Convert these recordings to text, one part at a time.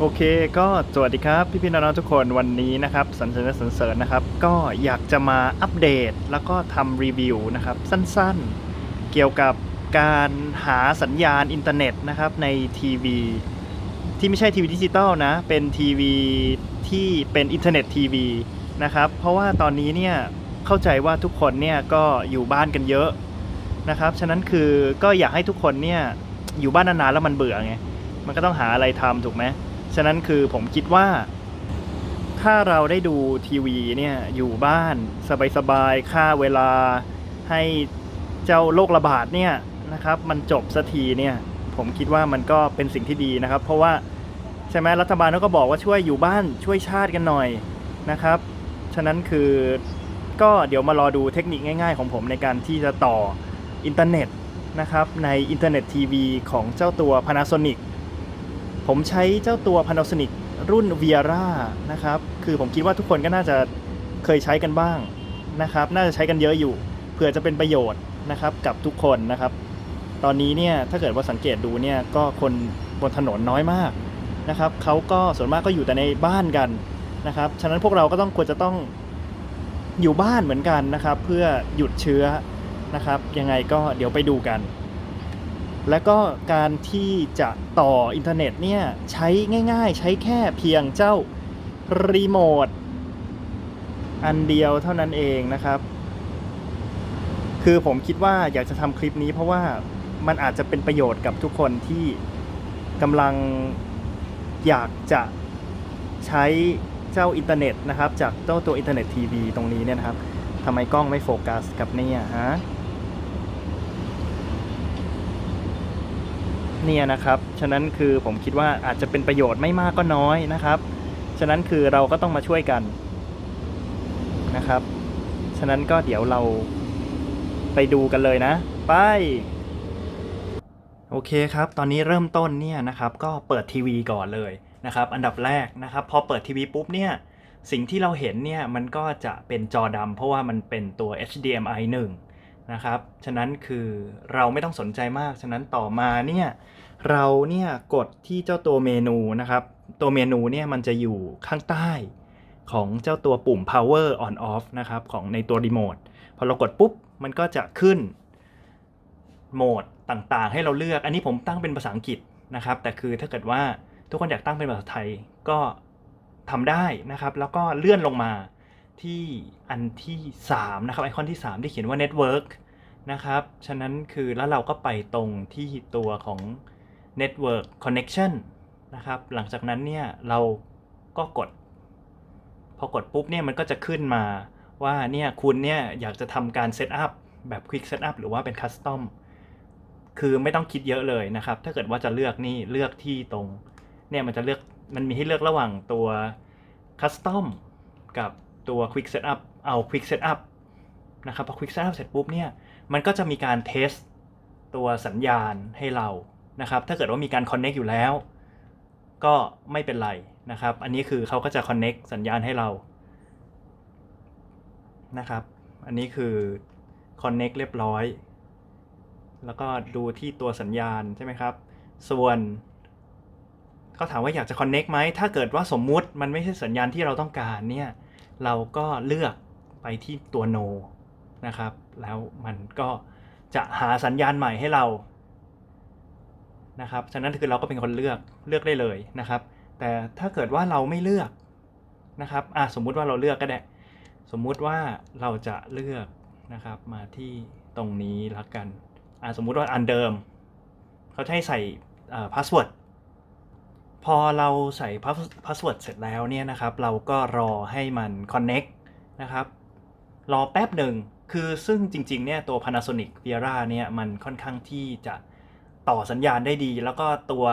โอเคก็สวัสดีครับ พี่พี่ๆน้องๆทุกคนวันนี้นะครับสันเสริญสันเสริญนะครับ ก็อยากจะมาอัปเดตแล้วก็ทำรีวิวนะครับสั้นๆ เกี่ยวกับการหาสัญญาณอินเทอร์เน็ตนะครับในทีวีที่ไม่ใช่ทีวีดิจิตอลนะ เป็นทีวีที่เป็นอินเทอร์เน็ตทีวีนะครับเพราะว่าตอนนี้เนี่ยเข้าใจว่าทุกคนเนี่ยก็อยู่บ้านกันเยอะนะครับฉะนั้นคือก็อยากให้ทุกคนเนี่ยอยู่บ้านนานๆแล้วมันเบื่อไงมันก็ต้องหาอะไรทำถูกไหม ฉะนั้นคือผมคิดว่า ถ้าเราได้ดูทีวีเนี่ยอยู่บ้านสบายๆค่าเวลาให้เจ้าโรคระบาดเนี่ยนะครับมันจบสักทีเนี่ยผมคิดว่ามันก็เป็นสิ่งที่ดีนะครับ เพราะว่าใช่ไหมรัฐบาลก็บอกว่าช่วยอยู่บ้านช่วยชาติกันหน่อยนะครับ ฉะนั้นคือก็เดี๋ยวมารอดูเทคนิคง่าย ๆ ของผมในการที่จะต่ออินเทอร์เน็ตนะครับในอินเทอร์เน็ตทีวีของเจ้าตัว Panasonic ผมใช้เจ้าตัว Panasonic รุ่น Viera นะครับ คือผมคิดว่าทุกคนก็น่าจะเคยใช้กันบ้างนะครับ น่าจะใช้กันเยอะอยู่ เผื่อจะเป็นประโยชน์นะครับกับทุกคนนะครับ ตอนนี้เนี่ยถ้าเกิดว่าสังเกตดูเนี่ยก็คนบนถนนน้อยมากนะครับเขาก็ส่วนมากก็อยู่แต่ในบ้านกันนะครับ ฉะนั้นพวกเราก็ต้องควรจะต้องอยู่บ้านเหมือนกันนะครับ เพื่อหยุดเชื้อนะครับ ยังไงก็เดี๋ยวไปดูกัน แล้วก็การที่จะต่ออินเทอร์เน็ตเนี่ยใช้ง่ายๆ ใช้แค่เพียงเจ้ารีโมทอันเดียวเท่านั้นเองนะครับ คือผมคิดว่าอยากจะทำคลิปนี้เพราะว่ามันอาจจะเป็นประโยชน์กับทุกคนที่กำลังอยากจะใช้เจ้าอินเทอร์เน็ตนะครับ จากเจ้าตัวอินเทอร์เน็ตทีวีตรงนี้เนี่ยนะครับทำไมกล้องไม่โฟกัสกับเนี่ยฮะ เนี่ยนะครับ ฉะนั้นคือผมคิดว่าอาจจะเป็นประโยชน์ไม่มากก็น้อยนะครับ ฉะนั้นคือเราก็ต้องมาช่วยกันนะครับ ฉะนั้นก็เดี๋ยวเราไปดูกันเลยนะ ไป โอเคครับ ตอนนี้เริ่มต้นเนี่ยนะครับ ก็เปิดทีวีก่อนเลยนะครับ อันดับแรกนะครับ พอเปิดทีวีปุ๊บเนี่ย สิ่งที่เราเห็นเนี่ยมันก็จะเป็นจอดำเพราะว่ามันเป็นตัว HDMI 1 นะครับ ฉะนั้นคือเราไม่ต้องสนใจมาก ฉะนั้นต่อมาเนี่ยเราเนี่ยกดที่เจ้าตัวเมนูนะครับ ตัวเมนูเนี่ยมันจะอยู่ข้างใต้ของเจ้าตัวปุ่ม power on off นะครับของในตัวรีโมทพอเรากดปุ๊บมันก็จะขึ้นโหมดต่างๆ ให้เราเลือก อันนี้ผมตั้งเป็นภาษาอังกฤษนะครับ แต่คือถ้าเกิดว่าทุกคนอยากตั้งเป็นภาษาไทยก็ทำได้นะครับ แล้วก็เลื่อนลงมา ที่อันที่ 3 นะครับไอคอนที่ 3 ที่เขียนว่า Network นะครับ ฉะนั้นคือแล้วเราก็ไปตรงที่ตัวของ Network Connection นะครับ หลังจากนั้นเนี่ยเราก็กด พอกดปุ๊บเนี่ยมันก็จะขึ้นมาว่าเนี่ยคุณเนี่ยอยากจะทำการเซตอัพแบบ Quick Setup หรือว่าเป็น Custom คือไม่ต้องคิดเยอะเลยนะครับ ถ้าเกิดว่าจะเลือกนี่เลือกที่ตรงเนี่ยมันจะเลือกมันมีให้เลือกระหว่างตัว Custom กับ ตัว Quick Setup เอา Quick Setup นะครับพอ Quick Setup เสร็จปุ๊บเนี่ยมันก็จะมีการเทสตัวสัญญาณให้เรานะครับถ้าเกิดว่ามีการ Connect อยู่แล้ว ก็ไม่เป็นไรนะครับ อันนี้คือเขาก็จะ connect สัญญาณให้เรานะครับ อันนี้คือ connect เรียบร้อย แล้วก็ดูที่ตัวสัญญาณใช่ไหมครับ ส่วนเขาถามว่าอยากจะ connect ไหม ถ้าเกิดว่าสมมุติมันไม่ใช่สัญญาณที่เราต้องการเนี่ย เราก็เลือกไปที่ตัว no นะครับ แล้วมันก็จะหาสัญญาณใหม่ให้เรานะครับ ฉะนั้นคือเราก็เป็นคนเลือกเลือกได้เลยนะครับ แต่ถ้าเกิดว่าเราไม่เลือกนะครับอะสมมุติว่าเราเลือกก็ได้ สมมุติว่าเราจะเลือกนะครับมาที่ตรงนี้ละกันอะสมมุติว่าอันเดิม เขาจะให้ใส่พาสเวิร์ด พอเราใส่พาสเวิร์ดเสร็จแล้วเนี่ยนะครับ เราก็รอให้มัน connect นะครับ รอแป๊บหนึ่ง คือซึ่งจริงๆเนี่ยตัว Panasonic Viera เนี่ยมันค่อนข้างที่จะต่อสัญญาณได้ดี แล้วก็ตัว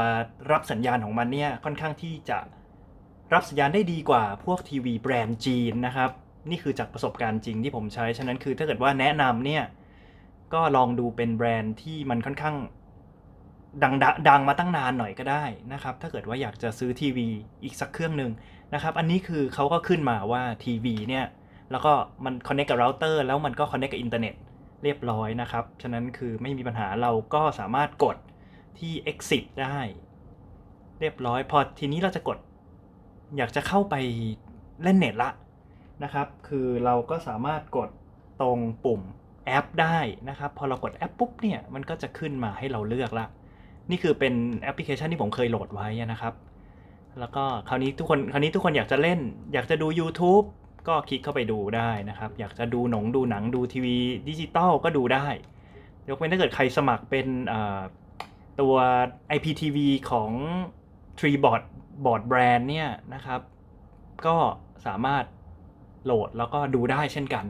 รับสัญญาณของมันเนี่ยค่อนข้างที่จะรับสัญญาณได้ดีกว่าพวกทีวีแบรนด์จีนนะครับ นี่คือจากประสบการณ์จริงที่ผมใช้ ฉะนั้นคือถ้าเกิดว่าแนะนำเนี่ยก็ลองดูเป็นแบรนด์ที่มันค่อนข้าง ดังดังมาตั้งนานหน่อยก็ได้นะครับ ถ้าเกิดว่าอยากจะซื้อทีวีอีกสักเครื่องหนึ่งนะครับ อันนี้คือเขาก็ขึ้นมาว่าทีวีเนี่ยแล้วก็มัน connect กับเราเตอร์แล้วมันก็ connect กับอินเทอร์เน็ตเรียบร้อยนะครับ ฉะนั้นคือไม่มีปัญหาเราก็สามารถกดที่ exit ได้ เรียบร้อย พอทีนี้เราจะกด อยากจะเข้าไปเล่นเน็ตละนะครับ คือเราก็สามารถกดตรงปุ่มแอปได้นะครับ พอเรากดแอปปุ๊บเนี่ย มันก็จะขึ้นมาให้เราเลือกละ นี่คือเป็นแอปพลิเคชันที่ผมเคยโหลดไว้นะครับ แล้วก็คราวนี้ทุกคนคราวนี้ทุกคนอยากจะเล่น อยากจะดู YouTube ก็คลิกเข้าไปดูได้นะครับ อยากจะดูหนงดูหนังดูทีวีดิจิตอลก็ดูได้ ยกเว้นถ้าเกิดใครสมัครเป็นเอ่อตัว IPTV ของ Tree Board Board Brand เนี่ยนะครับ ก็สามารถโหลดแล้วก็ดูได้เช่นกัน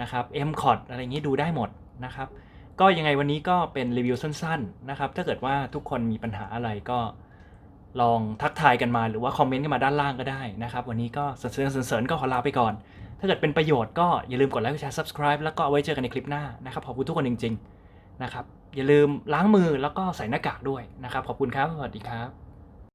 นะครับ m c o t อะไรอย่างนี้ดูได้หมดนะครับ ก็ยังไงวันนี้ก็เป็นรีวิวสั้นๆนะครับ ถ้าเกิดว่าทุกคนมีปัญหาอะไรก็ลองทักทายกันมาหรือว่าคอมเมนต์กันมาด้านล่างก็ได้นะครับ วันนี้ก็เสริญๆเสริญก็ขอลาไปก่อน ถ้าเกิดเป็นประโยชน์ก็อย่าลืมกดไลค์กดแชร์ subscribe แล้วก็เอาไว้เจอกันในคลิปหน้านะครับขอบคุณทุกคนจริง ๆนะครับ อย่าลืมล้างมือแล้วก็ใส่หน้ากากด้วยนะครับ ขอบคุณครับ สวัสดีครับ